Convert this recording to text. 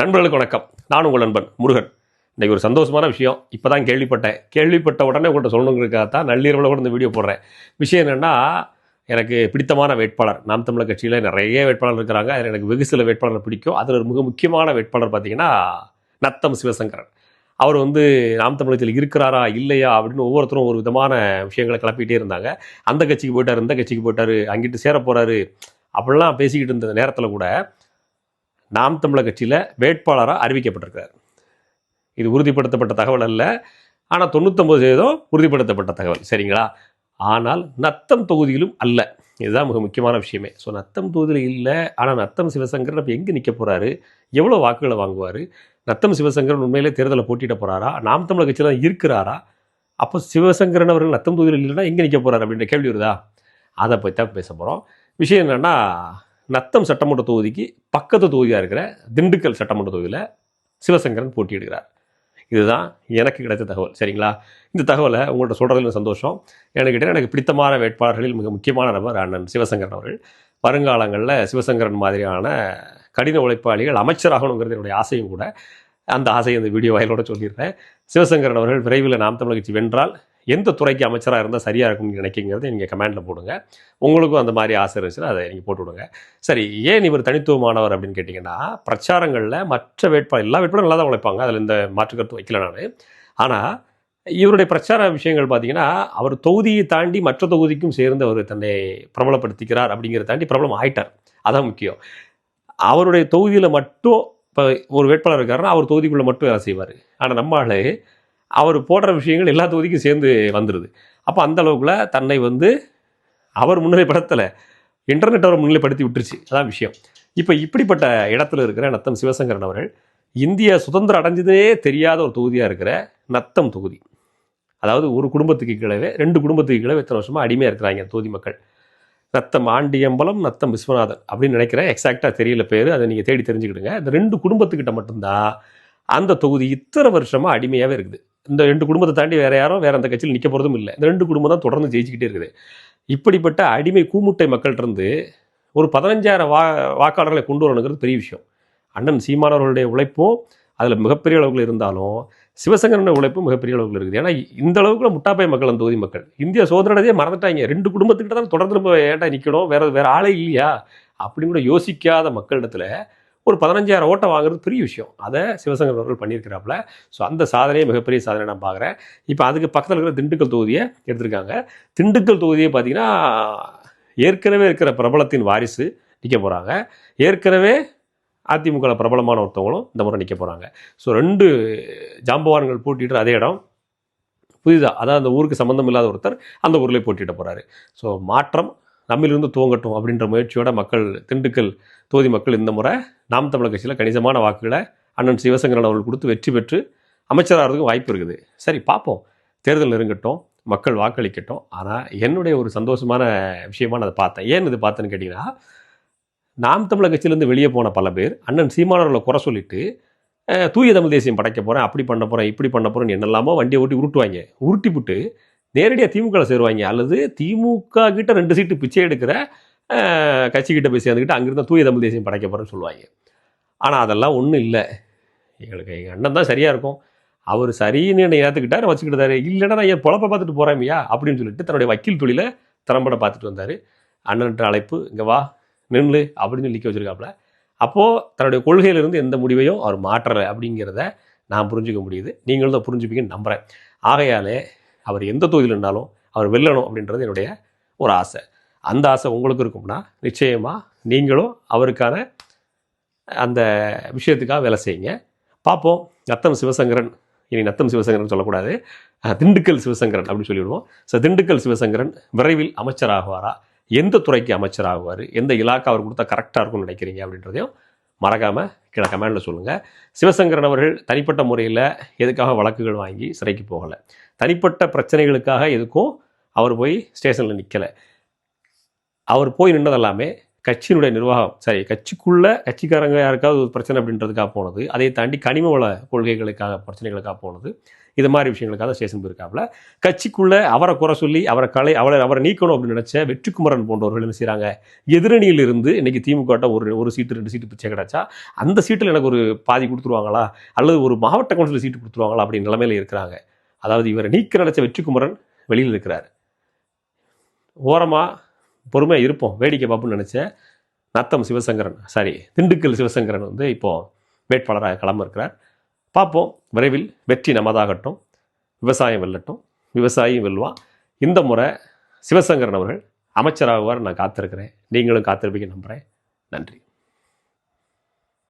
நண்பர்களுக்கு வணக்கம். நான் உங்கள் நண்பன் முருகன். இன்றைக்கி ஒரு சந்தோஷமான விஷயம். இப்போ தான் கேள்விப்பட்டேன். கேள்விப்பட்ட உடனே உங்கள்கிட்ட சொல்லணுங்கிறதுக்காக தான் நள்ளிரவில் கூட இந்த வீடியோ போடுறேன். விஷயம் என்னென்னா எனக்கு பிடித்தமான வேட்பாளர் நாம் தமிழர் கட்சியில் நிறைய வேட்பாளர் இருக்கிறாங்க. அதில் எனக்கு வெகு சில வேட்பாளர் பிடிக்கும். அதில் ஒரு மிக முக்கியமான வேட்பாளர் பார்த்தீங்கன்னா நத்தம் சிவசங்கரன். அவர் வந்து நாம் தமிழகத்தில் இருக்கிறாரா இல்லையா அப்படின்னு ஒவ்வொருத்தரும் ஒரு விதமான விஷயங்களை கிளப்பிட்டே இருந்தாங்க. அந்த கட்சிக்கு போயிட்டார் இந்த கட்சிக்கு போயிட்டாரு அங்கிட்டு சேர போகிறாரு அப்படிலாம் பேசிக்கிட்டு இருந்த நேரத்தில் கூட நாம் தமிழர் கட்சியில் வேட்பாளராக அறிவிக்கப்பட்டிருக்கிறார். இது உறுதிப்படுத்தப்பட்ட தகவல் அல்ல. ஆனால் தொண்ணூத்தொம்பது சதவீதம் உறுதிப்படுத்தப்பட்ட தகவல். சரிங்களா? ஆனால் நத்தம் தொகுதியிலும் அல்ல. இதுதான் மிக முக்கியமான விஷயமே. ஸோ நத்தம் தொகுதியில் இல்லை. ஆனால் நத்தம் சிவசங்கர் அப்போ எங்கே நிற்க போகிறாரு எவ்வளோ வாக்குகளை வாங்குவார்? நத்தம் சிவசங்கரன் உண்மையிலே தேர்தலில் போட்டியிட போகிறாரா நாம் தமிழர் கட்சியில் தான் இருக்கிறாரா? அப்போ சிவசங்கரன் அவர்கள் நத்தம் தொகுதியில் இல்லைன்னா எங்கே நிற்க போகிறார் அப்படின்ற கேள்வி வருதா? அதை பற்றி தான் பேச போகிறோம் விஷயம் என்னென்னா நத்தம் சட்டமன்ற தொகுதிக்கு பக்கத்து தொகுதியாக இருக்கிற திண்டுக்கல் சட்டமன்ற தொகுதியில் சிவசங்கரன் போட்டியிடுகிறார். இதுதான் எனக்கு கிடைத்த தகவல். சரிங்களா? இந்த தகவலை உங்கள்கிட்ட சொல்கிறதுல சந்தோஷம். எனக்கு எனக்கு பிடித்தமான வேட்பாளர்களில் மிக முக்கியமான நபர் அண்ணன் சிவசங்கரன் அவர்கள். வருங்காலங்களில் சிவசங்கரன் மாதிரியான கடின உழைப்பாளிகள் அமைச்சராகணுங்கிறது என்னுடைய ஆசையும் கூட. அந்த ஆசையை இந்த வீடியோ வாயிலோட சொல்லிடுறேன். சிவசங்கரன் அவர்கள் விரைவில் நாம் தமிழ் கட்சி வென்றால் எந்த துறைக்கு அமைச்சராக இருந்தால் சரியாக இருக்கும்னு நினைக்கிங்கிறத நீங்கள் கமெண்டில் போடுங்க. உங்களுக்கும் அந்த மாதிரி ஆசை இருந்துச்சுன்னா அதை நீங்கள் போட்டு விடுங்க. சரி ஏன் இவர் தனித்துவமானவர் அப்படின்னு கேட்டிங்கன்னா பிரச்சாரங்களில் மற்ற வேட்பாளர் எல்லா வேட்பாளரும் நல்லா தான் உழைப்பாங்க. அதில் இந்த மாற்று கருத்து வைக்கல நான். ஆனால் இவருடைய பிரச்சார விஷயங்கள் பார்த்தீங்கன்னா அவர் தொகுதியை தாண்டி மற்ற தொகுதிக்கும் சேர்ந்து அவர் தன்னை பிரபலப்படுத்திக்கிறார் அப்படிங்கிறத தாண்டி பிரபலம் ஆயிட்டார். அதான் முக்கியம். அவருடைய தொகுதியில் மட்டும் இப்போ ஒரு வேட்பாளர் இருக்காருன்னா அவர் தொகுதிக்குள்ளே மட்டும் வேலை செய்வார். ஆனால் நம்ம அவர் போடுற விஷயங்கள் எல்லா தொகுதிக்கும் சேர்ந்து வந்துடுது அப்போ அந்த அளவுக்குள்ள தன்னை வந்து அவர் முன்னிலைப்படுத்தலை இன்டர்நெட் அவர் முன்னிலைப்படுத்தி விட்டுருச்சு. அதான் விஷயம். இப்போ இப்படிப்பட்ட இடத்துல இருக்கிற நத்தம் சிவசங்கரன் அவர்கள் இந்திய சுதந்திரம் அடைஞ்சதே தெரியாத ஒரு தொகுதியாக இருக்கிற நத்தம் தொகுதி. அதாவது ஒரு குடும்பத்துக்கு கீழவே ரெண்டு குடும்பத்துக்கு கீழே எத்தனை வருஷமாக அடிமையாக இருக்கிறாங்க அந்த தொகுதி மக்கள். நத்தம் ஆண்டியம்பலம் நத்தம் விஸ்வநாதன் அப்படின்னு நினைக்கிறேன். எக்ஸாக்டாக தெரியல பேர். அதை நீங்கள் தேடி தெரிஞ்சுக்கிடுங்க. இந்த ரெண்டு குடும்பத்துக்கிட்ட மட்டும்தான் அந்த தொகுதி இத்தனை வருஷமாக அடிமையாகவே இருக்குது. இந்த ரெண்டு குடும்பத்தை தாண்டி வேற யாரும் வேற அந்த கட்சியில் நிற்க போகிறதும் இல்லை. இந்த ரெண்டு குடும்பம் தான் தொடர்ந்து ஜெயிச்சுக்கிட்டே இருக்குது. இப்படிப்பட்ட அடிமை கூமுட்டை மக்கள்கிட்ட இருந்து ஒரு பதினஞ்சாயிரம் வா வாக்காளர்களை கொண்டு வரணுங்கிறது பெரிய விஷயம். அண்ணன் சீமானவர்களுடைய உழைப்பும் அதில் மிகப்பெரிய அளவுகள் இருந்தாலும் சிவசங்கரனுடைய உழைப்பும் மிகப்பெரிய அளவுகள் இருக்குது. ஏன்னா இந்த அளவுக்குள்ள முட்டாப்பை மக்கள் அந்த தொகுதி மக்கள். இந்தியா சோதனதே மறந்துட்டாங்க. ரெண்டு குடும்பத்துக்கிட்ட தான் தொடர்ந்து நம்ம ஏன்டா நிற்கணும் வேற வேற ஆளே இல்லையா? அப்படின்னு கூட யோசிக்காத மக்களிடத்துல ஒரு பதினஞ்சாயிரம் ஓட்டை வாங்குறது பெரிய விஷயம். அதை சிவசங்கர் அவர்கள் பண்ணியிருக்கிறாப்புல. ஸோ அந்த சாதனையை மிகப்பெரிய சாதனை நான் பார்க்குறேன். இப்போ அதுக்கு பக்கத்தில் இருக்கிற திண்டுக்கல் தொகுதியை எடுத்திருக்காங்க. திண்டுக்கல் தொகுதியை பார்த்தீங்கன்னா ஏற்கனவே இருக்கிற பிரபலத்தின் வாரிசு நிற்க போகிறாங்க ஏற்கனவே அதிமுக பிரபலமான ஒருத்தவங்களும் இந்த முறை நிற்க போகிறாங்க ஸோ ரெண்டு ஜாம்பவான்கள் போட்டிட்டு அதே இடம். புதிதாக அதாவது அந்த ஊருக்கு சம்மந்தம் இல்லாத ஒருத்தர் அந்த ஊரில் போட்டிட்டு போகிறாரு ஸோ மாற்றம் நம்மிலிருந்து துவங்கட்டும் அப்படின்ற முயற்சியோட மக்கள் திண்டுக்கல் தொகுதி மக்கள் இந்த முறை நாம் தமிழர் கட்சியில் கணிசமான வாக்குகளை அண்ணன் சிவசங்கரன் அவர்கள் கொடுத்து வெற்றி பெற்று அமைச்சராகிறதுக்கும் வாய்ப்பு இருக்குது. சரி பார்ப்போம். தேர்தல் நெருங்கட்டும் மக்கள் வாக்களிக்கட்டும். ஆனால் என்னுடைய ஒரு சந்தோஷமான விஷயமா நான் அதை பார்த்தேன். ஏன் இது பார்த்தேன்னு கேட்டிங்கன்னா நாம் தமிழர் கட்சியிலேருந்து வெளியே போன பல பேர் அண்ணன் சீமானவர்களை குறை சொல்லிட்டு தூய தமிழ் தேசியம் படைக்க போகிறேன் அப்படி பண்ண போகிறேன் இப்படி பண்ண போகிறேன்னு என்னெல்லாமோ வண்டியை ஓட்டி உருட்டுவாங்க. உருட்டி விட்டு நேரடியாக திமுகவில் சேருவாங்க. அல்லது திமுக கிட்ட ரெண்டு சீட்டு பிச்சை எடுக்கிற கட்சிக்கிட்ட போய் சேர்ந்துக்கிட்டு அங்கிருந்த தூய தமிழ் தேசியம் படைக்க போகிறேன்னு சொல்லுவாங்க. ஆனால் அதெல்லாம் ஒன்றும் இல்லை. எங்களுக்கு எங்கள் அண்ணன் தான் சரியாக இருக்கும். அவர் சரின்னு என்னை ஏற்றுக்கிட்டார் வச்சுக்கிட்டாரு. இல்லைன்னா நான் என் பொழப்ப பார்த்துட்டு போகிறேன்யா அப்படின்னு சொல்லிட்டு தன்னுடைய வக்கீல் தொழிலை திறம்பட பார்த்துட்டு வந்தார். அண்ணன்ட்ட அழைப்பு இங்கே வா நின்று அப்படின்னு சொல்லி நிற்க வச்சிருக்காப்புல. அப்போது தன்னுடைய கொள்கையிலிருந்து எந்த முடிவையும் அவர் மாற்றலை அப்படிங்கிறத நான் புரிஞ்சுக்க முடியுது. நீங்களும் தான் புரிஞ்சுப்பீங்கன்னு நம்புகிறேன் ஆகையாலே அவர் எந்த தொகுதியில் இருந்தாலும் அவர் வெல்லணும் அப்படின்றது என்னுடைய ஒரு ஆசை. அந்த ஆசை உங்களுக்கு இருக்கும்னா நிச்சயமாக நீங்களும் அவருக்கான அந்த விஷயத்துக்காக வேலை செய்யுங்க. பார்ப்போம். நத்தம் சிவசங்கரன். இனி நத்தம் சிவசங்கரன் சொல்லக்கூடாது. திண்டுக்கல் சிவசங்கரன் அப்படின்னு சொல்லிவிடுவோம். ஸோ திண்டுக்கல் சிவசங்கரன் விரைவில் அமைச்சராகுவாரா? எந்த துறைக்கு அமைச்சராகுவார்? எந்த இலாக்கா அவர் கொடுத்தா கரெக்டாக இருக்கும்னு நினைக்கிறீங்க அப்படின்றதையும் மறக்காமல் கீழே கமெண்டில் சொல்லுங்கள் சிவசங்கரன் அவர்கள் தனிப்பட்ட முறையில் எதுக்காக வழக்குகள் வாங்கி சிறைக்கு போகலை? தனிப்பட்ட பிரச்சனைகளுக்காக எதுக்கும் அவர் போய் ஸ்டேஷனில் நிற்கலை அவர் போய் நின்னதெல்லாமே கட்சியினுடைய நிர்வாகம். சரி கட்சிக்குள்ளே கட்சிக்காரங்க யாருக்காவது ஒரு பிரச்சனை அப்படின்றதுக்காக போனது அதை தாண்டி கனிம வள கொள்கைகளுக்காக பிரச்சனைகளுக்காக போனது இது மாதிரி விஷயங்களுக்காக ஸ்டேஷன் போயிருக்காப்புல. கட்சிக்குள்ளே அவரை குறை சொல்லி அவரை கலை அவரை அவரை நீக்கணும் அப்படின்னு நினச்ச வெற்றிக்குமரன் போன்றவர்கள் என்ன செய்கிறாங்க எதிரணியில் இருந்து இன்னைக்கு ஒரு ஒரு சீட்டு ரெண்டு சீட்டு பிச்சை கிடச்சா அந்த சீட்டில் எனக்கு ஒரு பாதி கொடுத்துருவாங்களா? அல்லது ஒரு மாவட்ட கவுன்சிலர் சீட்டு கொடுத்துருவாங்களா? அப்படின்னு நிலைமையில இருக்கிறாங்க. அதாவது இவரை நீக்க நினைச்ச வெற்றிக்குமரன் வெளியில் இருக்கிறார். ஓரமாக பொறுமையாக இருப்போம். வேடிக்கை பார்ப்போம்னு நினச்ச நத்தம் சிவசங்கரன் சாரி திண்டுக்கல் சிவசங்கரன் வந்து இப்போது வேட்பாளராக களம் இருக்கிறார். பார்ப்போம். விரைவில் வெற்றி நமதாகட்டும். விவசாயம் வெல்லட்டும். விவசாயியும் வெல்வா. இந்த முறை சிவசங்கரன் அவர்கள் அமைச்சராகுவார் நான் காத்திருக்கிறேன். நீங்களும் காத்திருப்பீங்க நம்புகிறேன் நன்றி.